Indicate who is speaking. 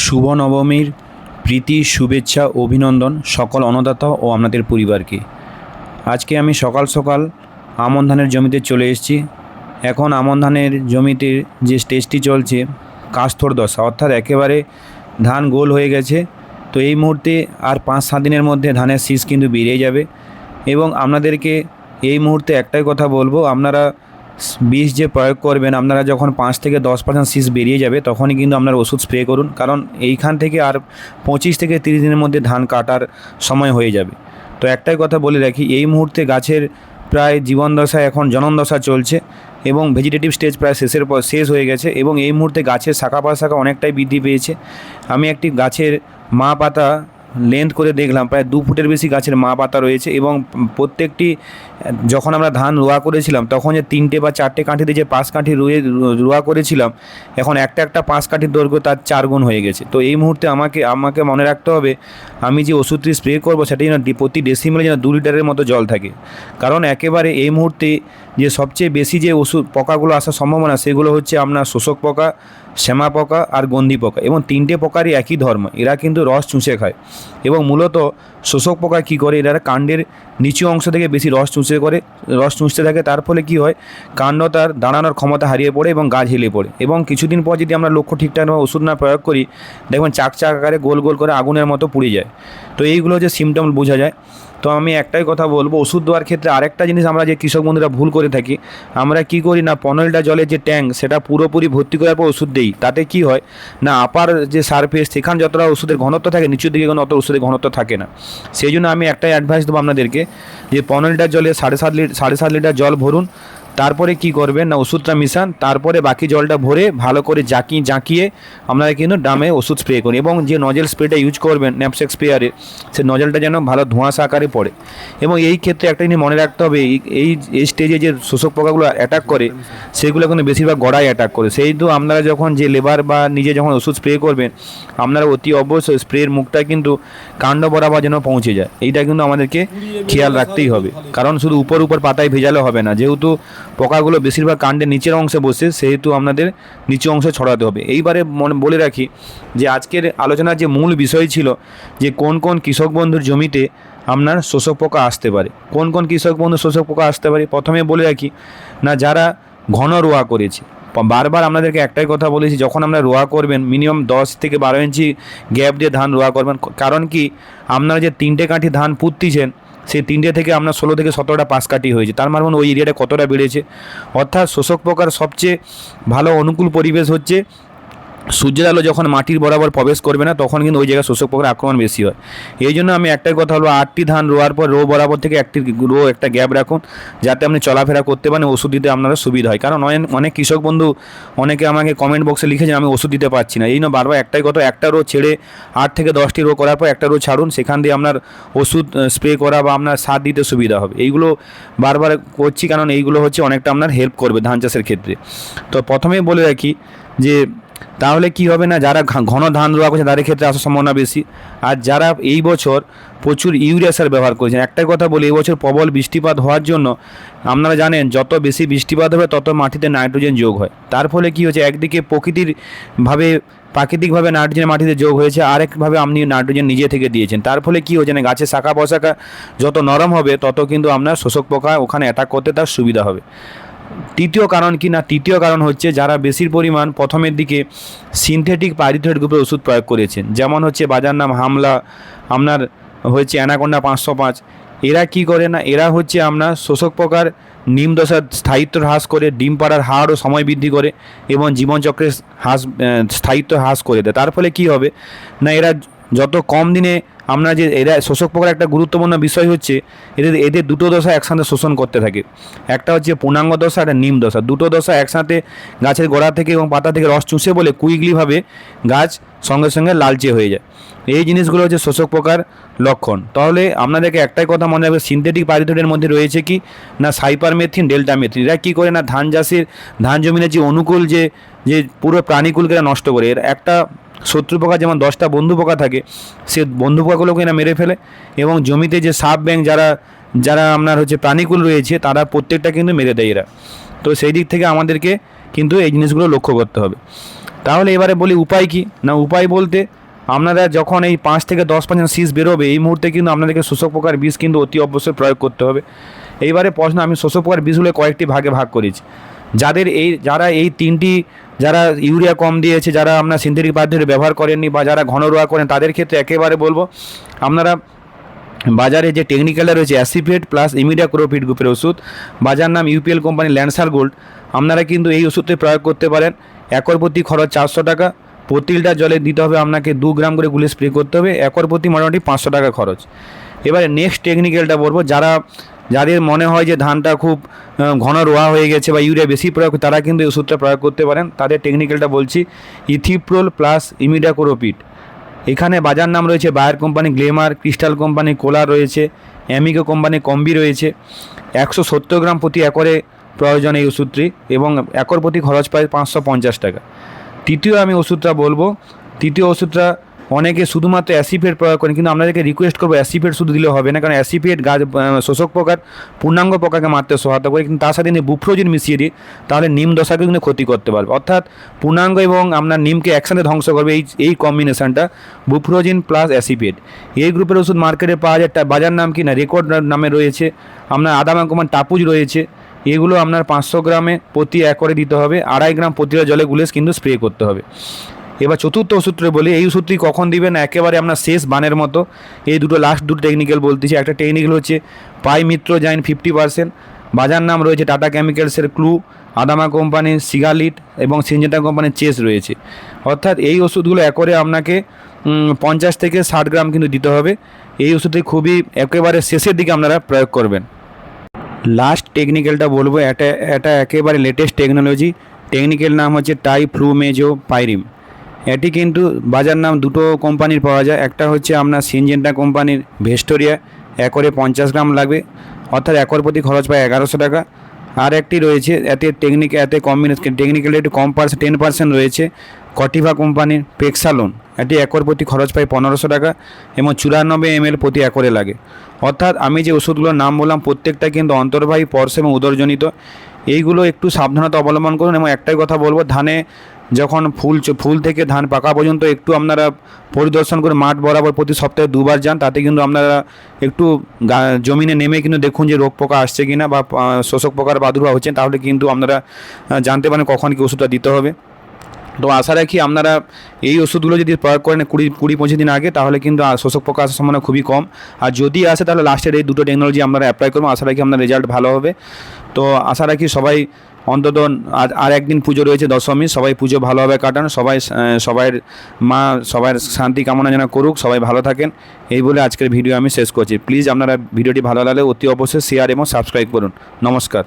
Speaker 1: শুভ নবমীর প্রীতি, শুভেচ্ছা, অভিনন্দন সকল অন্নদাতা ও আপনাদের পরিবারকে। আজকে আমি সকাল সকাল আমন ধানের জমিতে চলে এসেছি। এখন আমন ধানের জমিতে যে স্টেজটি চলছে, কাস্তর দশা, অর্থাৎ একেবারে ধান গোল হয়ে গেছে, তো এই মুহূর্তে আর পাঁচ সাত দিনের মধ্যে ধানের শীষ কিন্তু বেরিয়ে যাবে। এবং আপনাদেরকে এই মুহূর্তে একটাই কথা বলব, আপনারা বিষ যে প্রয়োগ করবেন, আপনারা যখন পাঁচ থেকে দশ পার্সেন্ট শীষ বেরিয়ে যাবে, তখনই কিন্তু আপনার ওষুধ স্প্রে করুন। কারণ এইখান থেকে আর পঁচিশ থেকে তিরিশ দিনের মধ্যে ধান কাটার সময় হয়ে যাবে। তো একটাই কথা বলে রাখি, এই মুহূর্তে গাছের প্রায় জীবন দশা এখন জনন দশা চলছে এবং ভেজিটেটিভ স্টেজ প্রায় শেষের পর শেষ হয়ে গেছে এবং এই মুহূর্তে গাছের শাখা পাশাখা অনেকটাই বৃদ্ধি পেয়েছে। আমি একটি গাছের মা পাতা লেন্থ করে দেখলাম, প্রায় দু ফুটের বেশি গাছের মা পাতা রয়েছে এবং প্রত্যেকটি, যখন আমরা ধান রোয়া করেছিলাম, তখন যে তিনটে বা চারটে কাঠিতে যে পাঁচ কাঠি রুয়ে, রোয়া করেছিলাম, এখন একটা একটা পাঁচ কাঠির দৈর্ঘ্য তার চার গুণ হয়ে গেছে। তো এই মুহূর্তে আমাকে আমাকে মনে রাখতে হবে, আমি যে ওষুধটি স্প্রে করব সেটা যেন প্রতি ডেসিমেলে যেন দু লিটারের মতো জল থাকে। কারণ একেবারে এই মুহূর্তে যে সবচেয়ে বেশি যে ওষুধ, পোকাগুলো আসার সম্ভাবনা, সেগুলো হচ্ছে আপনার শোষক পোকা শ্যামা পোকা আর গন্ধি পোকা এবং তিনটে পোকারই একই ধর্ম। এরা কিন্তু রস চুষে খায়। এবং মূলত শোষক পোকা কী করে? এরা কাণ্ডের নিচু অংশ থেকে বেশি রস চুষে করে, রস চুষতে থাকে। তার ফলে কী হয়? কাণ্ড তার দাঁড়ানোর ক্ষমতা হারিয়ে পড়ে এবং গাছ হেলে পড়ে। এবং কিছুদিন পর যদি আমরা লক্ষ্য ঠিকঠাক ওষুধ না প্রয়োগ করি, দেখবেন চাক চাক আকারে গোল গোল করে আগুনের মতো পুড়ে যায়। তো এইগুলো যে সিমটম বোঝা যায়। তো আমি একটাই কথা বলব, ওষুধ দেওয়ার ক্ষেত্রে আরেকটা জিনিস আমরা যে কৃষক বন্ধুরা ভুল করে থাকি, আমরা কি করি না, পনেরোটা জলের যে ট্যাঙ্ক, সেটা পুরোপুরি ভর্তি করার পর ওষুধ দিই, তাতে কি হয় না, আপার যে সারফেস সেখানে যতটা ওষুধের ঘনত্ব থাকে, নিচের দিকে কোনো অত ওষুধের ঘনত্ব থাকে না। সেই জন্য আমি একটাই অ্যাডভাইস দেবো আপনাদেরকে, যে পনেরো লিটার জলে সাড়ে সাত লিটার সাড়ে সাত লিটার জল ভরুন তারপরে কি করবেন না, ওষুধটা মিশান, তারপরে বাকি জলটা ভরে ভালো করে জাঁকি জাঁকিয়ে আপনারা কিন্তু ড্রামে ওষুধ স্প্রে করুন। এবং যে নজেল স্প্রেটা ইউজ করবেন ন্যাপসেক স্প্রেয়ারে সে নজলটা যেন ভালো ধোঁয়াশা আকারে পড়ে। এবং এই ক্ষেত্রে একটা জিনিস মনে রাখতে হবে, এই- এই স্টেজে যে শোষক পোকাগুলো অ্যাটাক করে, সেগুলো কিন্তু বেশিরভাগ গড়ায় অ্যাটাক করে। সেই তো আপনারা যখন যে লেবার বা নিজে যখন ওষুধ স্প্রে করবেন, আপনারা অতি অবশ্যই স্প্রের মুখটা কিন্তু কাণ্ড বরাবর যেন পৌঁছে যায়। এইটা কিন্তু আমাদেরকে খেয়াল রাখতেই হবে। কারণ শুধু উপর উপর পাতায় ভেজালে হবে না। যেহেতু পোকাগুলো বেশিরভাগ কাণ্ডের নিচের অংশে বসে, সেহেতু আপনাদের নিচু অংশে ছড়াতে হবে। এইবারে মনে বলে রাখি যে আজকের আলোচনার যে মূল বিষয় ছিল যে কোন কোন কৃষক বন্ধুর জমিতে আপনার শোষক পোকা আসতে পারে। কোন কোন কৃষক বন্ধু শোষক পোকা আসতে পারে? প্রথমে বলে রাখি, না, যারা ঘন রোয়া করেছে। বারবার আপনাদেরকে একটাই কথা বলেছি, যখন আমরা রোয়া করবেন, মিনিমাম দশ থেকে বারো ইঞ্চি গ্যাপ দিয়ে ধান রোয়া করবেন। কারণ কি, আপনারা যে তিনটে কাঠি ধান পুঁততিছেন সেই তিনটে থেকে আপনার ষোলো থেকে সতেরোটা পাঁচ কাঠি হয়েছে। তার মানে ওই এরিয়াটা কতটা বেড়েছে? অর্থাৎ শোষক পোকার সবচেয়ে ভালো অনুকূল পরিবেশ হচ্ছে সূর্যের আলো যখন মাটির বরাবর প্রবেশ করবে না, তখন কিন্তু ওই জায়গায় শোষক পোকার আক্রমণ বেশি হয়। এই জন্য আমি একটাই কথা বলব, আটটি ধান রোয়ার পর, রো বরাবর থেকে একটি রো, একটা গ্যাপ রাখুন, যাতে আপনি চলাফেরা করতে পারেন, ওষুধ দিতে আপনারা সুবিধা হয়। কারণ অনেক অনেক কৃষক বন্ধু অনেকে আমাকে কমেন্ট বক্সে লিখেছেন, আমি ওষুধ দিতে পারছি না। এই জন্য বারবার একটাই কথা, একটা রো ছেড়ে আট থেকে দশটি রো করার পর, একটা রো ছাড়ুন, সেখান দিয়ে আপনার ওষুধ স্প্রে করা বা আপনার সার দিতে সুবিধা হবে। এইগুলো বারবার করছি, কারণ এইগুলো হচ্ছে অনেকটা আপনার হেল্প করবে ধান চাষের ক্ষেত্রে। তো প্রথমেই বলে রাখি যে তাহলে কি হবে না? যারা ঘন ধান রোয়া করছে, তাদের ক্ষেত্রে আসার সম্ভাবনা বেশি। আর যারা এই বছর প্রচুর ইউরিয়া সার ব্যবহার করেছেন, একটাই কথা বলি, এই বছর প্রবল বৃষ্টিপাত হওয়ার জন্য আপনারা জানেন, যত বেশি বৃষ্টিপাত হবে, তত মাটিতে নাইট্রোজেন যোগ হয়। তার ফলে কি হচ্ছে একদিকে প্রকৃতির ভাবে প্রাকৃতিকভাবে নাইট্রোজেন মাটিতে যোগ হয়েছে আরেকভাবে আপনি নাইট্রোজেন নিজে থেকে দিয়েছেন। তার ফলে কী হচ্ছে না? গাছের শাখা পশাখা যত নরম হবে, তত কিন্তু আপনার শোষক পোকা ওখানে অ্যাটাক করতে তার সুবিধা হবে। তৃতীয় কারণ কি না? তৃতীয় কারণ হচ্ছে যারা বেশির পরিমাণ প্রথমের দিকে সিনথেটিক পাইরিথয়েড গ্রুপের ওষুধ প্রয়োগ করেছেন। যেমন হচ্ছে বাজার নাম হামলা, আপনার হচ্ছে অ্যানাকোন্ডা পাঁচশো পাঁচ। এরা কি করে না? এরা হচ্ছে আপনার শোষক প্রকার নিম দশার স্থায়িত্ব হ্রাস করে, ডিম পাড়ার হার ও সময় বৃদ্ধি করে এবং জীবনচক্রের হ্রাস স্থায়িত্ব হ্রাস করে দেয়। তার ফলে কি হবে? না, এরা যত কম দিনে আমরা যে এরা শোষক পোকার একটা গুরুত্বপূর্ণ বিষয় হচ্ছে, এদের এদের দুটো দশা একসাথে শোষণ করতে থাকে। একটা হচ্ছে পূর্ণাঙ্গ দশা, একটা নিম দশা। দুটো দশা একসাথে গাছের গোড়া থেকে এবং পাতা থেকে রস চুষে বলে কুইকলিভাবে গাছ সঙ্গে সঙ্গে লালচে হয়ে যায়। এই জিনিসগুলো হচ্ছে শোষক পোকার লক্ষণ। তাহলে আপনাদেরকে একটাই কথা মনে রাখবে সিনথেটিক পারিথয়েডের মধ্যে রয়েছে কি? না সাইপারমেথিন, ডেল্টামেথিন। এরা কী করে না, ধান চাষের, ধান জমিনের যে অনুকূল যে যে পুরো প্রাণীকুলকে নষ্ট করে। এর একটা শত্রু পোকা যেমন দশটা বন্ধু পোকা থাকে, সে বন্ধু পোকাগুলোকে এরা মেরে ফেলে এবং জমিতে যে সাপ ব্যাং যারা যারা আপনার হচ্ছে প্রাণীকুল রয়েছে, তারা প্রত্যেকটা কিন্তু মেরে দেয় এরা। তো সেই দিক থেকে আমাদেরকে কিন্তু এই জিনিসগুলো লক্ষ্য করতে হবে। তাহলে এবারে বলি উপায় কি? না, উপায় বলতে আপনারা যখন এই পাঁচ থেকে দশ পার্সেন্ট শীষ বেরোবে, এই মুহূর্তে কিন্তু আপনাদেরকে শোষক পোকার বিষ কিন্তু অতি অবশ্যই প্রয়োগ করতে হবে। এইবারে প্রশ্ন, আমি শোষক পোকার বীজগুলো কয়েকটি ভাগে ভাগ করেছি। যাদের এই, যারা এই তিনটি যারা ইউরিয়া কম দিয়েছে, যারা আপনার সিনথেটিক পদ্ধতি ব্যবহার করেননি বা যারা ঘন রোয়া করেন, তাদের ক্ষেত্রে একেবারে বলব, আপনারা বাজারে যে টেকনিক্যালটা রয়েছে অ্যাসিফেট প্লাস ইমিডিয়া ক্রোফিট গ্রুপের ওষুধ, বাজার নাম ইউপিএল কোম্পানি ল্যান্সার গোল্ড আপনারা কিন্তু এই ওষুধটি প্রয়োগ করতে পারেন। একর প্রতি খরচ চারশো টাকা প্রতি লিটার জলে দিতে হবে আপনাকে দু গ্রাম করে গুলে স্প্রে করতে হবে, একর প্রতি মোটামুটি পাঁচশো টাকা খরচ। এবারে নেক্সট টেকনিক্যালটা বলব, যারা যাদের মনে হয় যে ধানটা খুব ঘন রোয়া হয়ে গেছে বা ইউরিয়া বেশি প্রয়োগ তারা কিন্তু এই ওষুধটা প্রয়োগ করতে পারেন। তাদের টেকনিক্যালটা বলছি, ইথিপ্রোল প্লাস ইমিডাকোরোপিড। এখানে বাজার নাম রয়েছে Bayer company, glamour, crystal company, কোলার রয়েছে, অ্যামিকো কোম্পানি, কম্বি রয়েছে। একশো সত্তর গ্রাম প্রতি একরে প্রয়োজন এই ওষুধটি এবং একর প্রতি খরচ পায় পাঁচশো পঞ্চাশ টাকা। তৃতীয় আমি ওষুধটা বলব, তৃতীয় ওষুধটা অনেকে শুধুমাত্র অ্যাসিফেট প্রয়োগ করেন, কিন্তু আপনাদেরকে রিকোয়েস্ট করব অ্যাসিফেট শুধু দিলে হবে না, কারণ অ্যাসিফেট গাছ শোষক পোকার, পূর্ণাঙ্গ পোকাকে মারতে সহায়তা করে, কিন্তু তার সাথে যদি বুফ্রোজিন মিশিয়ে দিই, তাহলে নিম দশাকে কিন্তু ক্ষতি করতে পারবে। অর্থাৎ পূর্ণাঙ্গ এবং আপনার নিমকে একসাথে ধ্বংস করবে, এই এই কম্বিনেশনটা বুফ্রোজিন প্লাস অ্যাসিফেট। এই গ্রুপের ওষুধ মার্কেটে পাওয়া যায় বাজার নাম কি না রেকর্ড নামে রয়েছে। আপনার আদামা কোম্পানি টাপুজ রয়েছে, এগুলো আপনার পাঁচশো গ্রামে প্রতি একরে দিতে হবে, আড়াই গ্রাম প্রতিটা জলে গুলে কিন্তু স্প্রে করতে হবে। এবার চতুর্থ ওষুধটা বলি, এই ওষুধটি কখন দিবেন? একেবারে আপনার শেষ বানের মতো। এই দুটো লাস্ট দুটো টেকনিক্যাল বলতেছি। একটা টেকনিক্যাল হচ্ছে পাই মিত্র জাইন ফিফটি পার্সেন্ট বাজার নাম রয়েছে টাটা কেমিক্যালসের ক্লু, আদামা কোম্পানির সিগালিট এবং সিনজেটা কোম্পানির চেস রয়েছে। অর্থাৎ এই ওষুধগুলো একরে আপনাকে পঞ্চাশ থেকে ষাট গ্রাম কিন্তু দিতে হবে। এই ওষুধটি খুবই একেবারে শেষের দিকে আপনারা প্রয়োগ করবেন। লাস্ট টেকনিক্যালটা বলব, এটা এটা একেবারে লেটেস্ট টেকনোলজি টেকনিক্যাল নাম হচ্ছে টাই ফ্লুমেজো পাইরিম এটি কিন্তু বাজার নাম দুটো কোম্পানির পাওয়া যায়। একটা হচ্ছে আপনার সিনজেন্টা কোম্পানির ভেস্টোরিয়া, একরে পঞ্চাশ গ্রাম লাগবে, অর্থাৎ একর প্রতি খরচ পায় এগারোশো টাকা। আর একটি রয়েছে, এতে টেকনিক এতে কম্বিনেশন টেকনিক্যালি একটু কম পার্সেন্ট টেন পার্সেন্ট রয়েছে, কটিভা কোম্পানির পেক্সালোন এটি একর প্রতি খরচ পায় পনেরোশো টাকা এবং চুরানব্বই এমএল প্রতি একরে লাগে। অর্থাৎ আমি যে ওষুধগুলোর নাম বললাম, প্রত্যেকটা কিন্তু অন্তর্বাহী, পর্স এবং উদরজনিত, এইগুলো একটু সাবধানতা অবলম্বন করুন এবং একটাই কথা বলব, ধানে যখন ফুল ফুল থেকে ধান পাকা পর্যন্ত একটু আপনারা পরিদর্শন করে মাঠ বরাবর প্রতি সপ্তাহে দুবার যান, তাতে কিন্তু আপনারা একটু জমিনে নেমে কিন্তু দেখুন যে রোগ পোকা আসছে কিনা বা শোষক পোকার প্রাদুর্ভাব হচ্ছে, তাহলে কিন্তু আপনারা জানতে পারেন কখন কি ওষুধটা দিতে হবে। তো আশা রাখি আপনারা এই ওষুধগুলো যদি প্রয়োগ করেন কুড়ি কুড়ি, পঁচিশ দিন আগে, তাহলে কিন্তু শোষক পোকা আসার সম্ভাবনা খুবই কম। আর যদি আসে, তাহলে লাস্টের এই দুটো টেকনোলজি আপনারা অ্যাপ্লাই করব। আশা রাখি আপনার রেজাল্ট ভালো হবে। তো আশা রাখি সবাই অন্তত আর একদিন পুজো রয়েছে দশমী সবাই পুজো ভালোভাবে কাটান, সবাই সবাই মা সবার শান্তি কামনা যেন করুক, সবাই ভালো থাকেন। এই বলে আজকের ভিডিও আমি শেষ করছি। প্লিজ আপনারা ভিডিওটি ভালো লাগলে অতি অবশ্যই শেয়ার এবং সাবস্ক্রাইব করুন। নমস্কার।